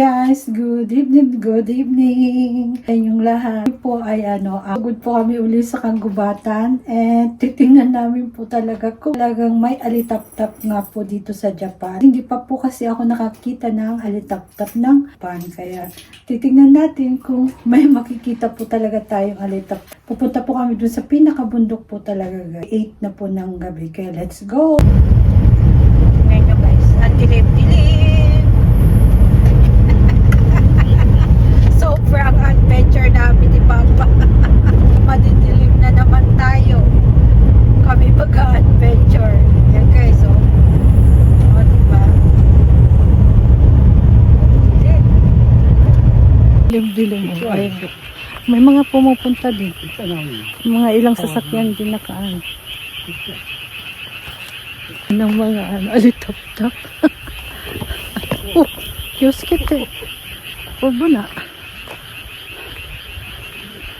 guys, good evening, good evening. Ay yung lahat po ay ano, agod po kami uli sa kagubatan and titingnan namin po talaga kung talagang may alitap-tap nga po dito sa Japan. Hindi pa po kasi ako nakakita ng alitap-tap ng Japan kaya titingnan natin kung may makikita po talaga tayong alitap. Pupunta po kami dun sa pinakabundok po talaga guys. 8 na po ng gabi kaya let's go! Ngayon guys, ang. Sobrang adventure namin ni Papa. Madidilim na naman tayo. Kami mag-adventure. Yan guys, oh. O, diba? Dilim-dilim. Oh. Ay, may mga pumupunta din. Mga ilang sasakyan din nakaan. ng mga ano, alitap-tap. oh, kioskete. Huwag mo na.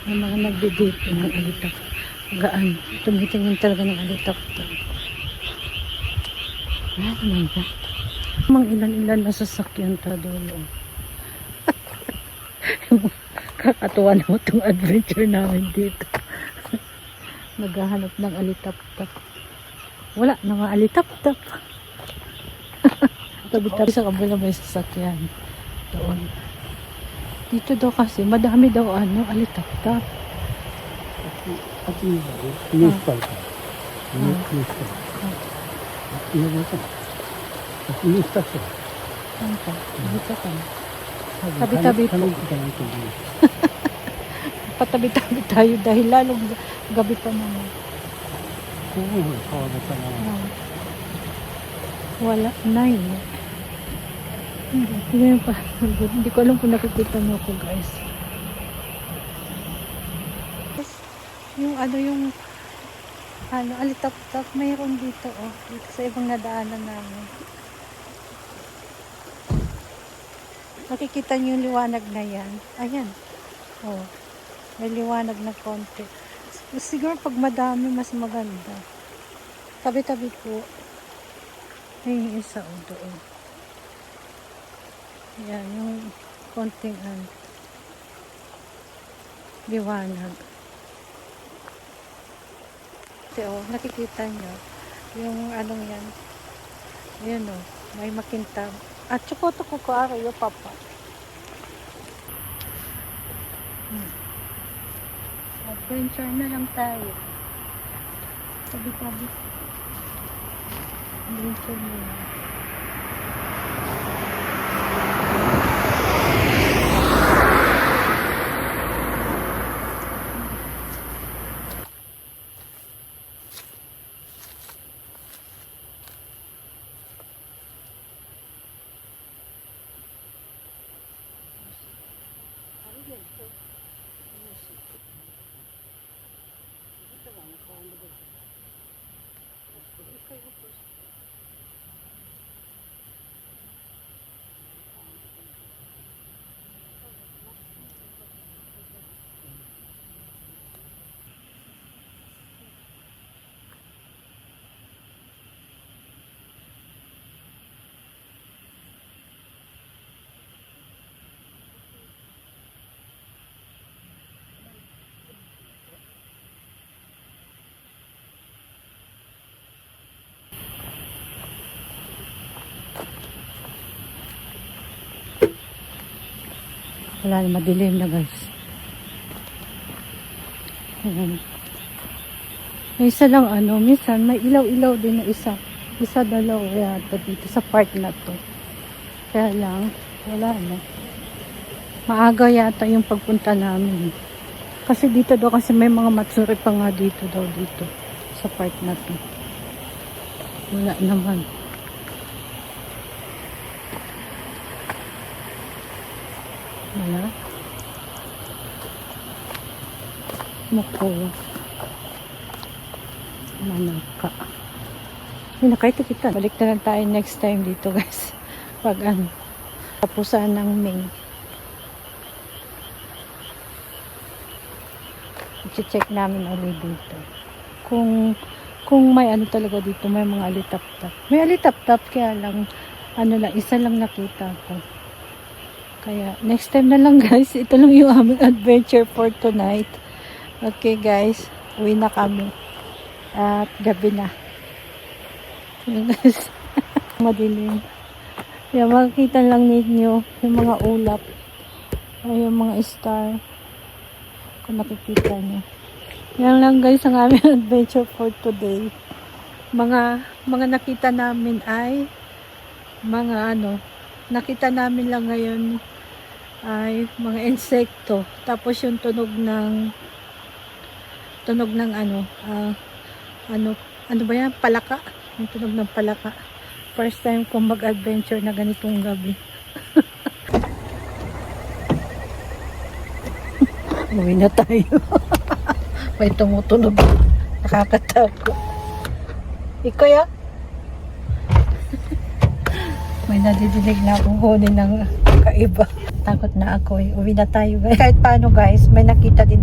May mga nagdidate ng alitap. Gaan. Tumitingin talaga ng alitap-tap. Ah, ano ba? Mga ilan-ilan na sasakyan ta dulo. Kakatuwa na itong adventure namin dito. Naghahanap ng alitap-tap. Wala na mga alitap-tap. Tabi-tabi sa kabila may sasakyan. Doon. Dito daw kasi, madami daw ano, alitap-tap. At yun, news pa. News pa. At yun, news pa. Pa. Ano pa? Ano pa? Tabi-tabi po. Patabi-tabi tayo dahil lalo gabi pa naman. Ah. Wala, nai. Hindi, pa. Hindi ko alam kung nakikita niyo ako guys. Yung ano yung ano, alitap-tap mayroon dito oh. Dito sa ibang nadaanan namin. Nakikita niyo yung liwanag na yan. Ayan. Oh. May liwanag na konti. Siguro pag madami, mas maganda. Tabi-tabi po. May isa o doon. Yan, yung konting ano, liwanag. Ito, oh, nakikita nyo. Yung anong yan. Yun o, may makintab. At chukoto ko ko araw papa. Hmm. Adventure na lang tayo. Tabi-tabi. Adventure na lang. Wala na, madilim na guys. Ayan. Isa lang ano, minsan may ilaw-ilaw din na isa. Isa dalawa yata dito sa part na to. Kaya lang, wala na. Maaga yata yung pagpunta namin. Kasi dito daw kasi may mga matsuri pa nga dito daw dito. Sa part na to. Wala naman. Wala. Moko. Manaka. Hindi nakita kita. Balik na lang tayo next time dito guys. Pag ano. Tapusan ng May. I-check namin ulit dito. Kung kung may ano talaga dito, may mga alitap-tap. May alitap-tap kaya lang ano lang, isa lang nakita ko. Kaya next time na lang guys, ito lang yung aming adventure for tonight. Okay guys, uwi na kami. At gabi na. Madilim. Kaya makikita lang ninyo yung mga ulap. O yung mga star. Kung nakikita nyo. Yan lang guys ang aming adventure for today. Mga mga nakita namin ay mga ano, nakita namin lang ngayon ay mga insekto. Tapos yung tunog ng tunog ng ano, ah, ano, ano ba yan? Palaka. Yung tunog ng palaka. First time kong mag-adventure na ganitong gabi. Uwi na tayo. May tumutunog. Nakakatakot. Ikaw ya? May nadidinig na akong ng kaiba. Takot na ako eh. Uwi na tayo guys. Kahit paano guys, may nakita din